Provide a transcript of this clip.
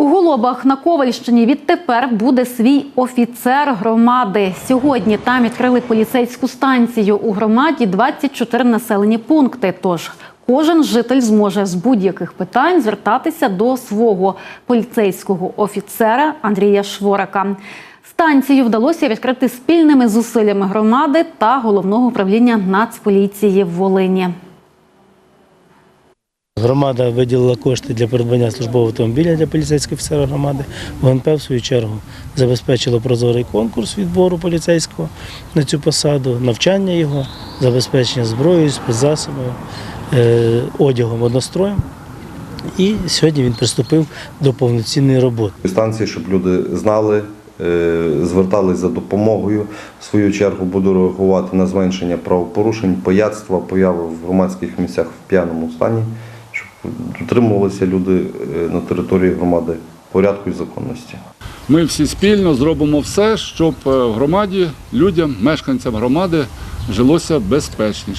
У Голобах на Ковальщині відтепер буде свій офіцер громади. Сьогодні там відкрили поліцейську станцію. У громаді 24 населені пункти. Тож кожен житель зможе з будь-яких питань звертатися до свого поліцейського офіцера Андрія Шворака. Станцію вдалося відкрити спільними зусиллями громади та головного управління Нацполіції в Волині. Громада виділила кошти для придбання службового автомобіля для поліцейського офіцера громади. ГНП, в свою чергу, забезпечило прозорий конкурс відбору поліцейського на цю посаду, навчання його, забезпечення зброєю, спецзасобами, е, одягом, одностроєм. І сьогодні він приступив до повноцінної роботи. станції, щоб люди знали, е, звертались за допомогою. В свою чергу буду реагувати на зменшення правопорушень, пияцтва, появи в громадських місцях в п'яному стані, дотримувалися люди е, на території громади порядку і законності. Ми всі спільно зробимо все, щоб е, в громаді людям, мешканцям громади жилося безпечніше.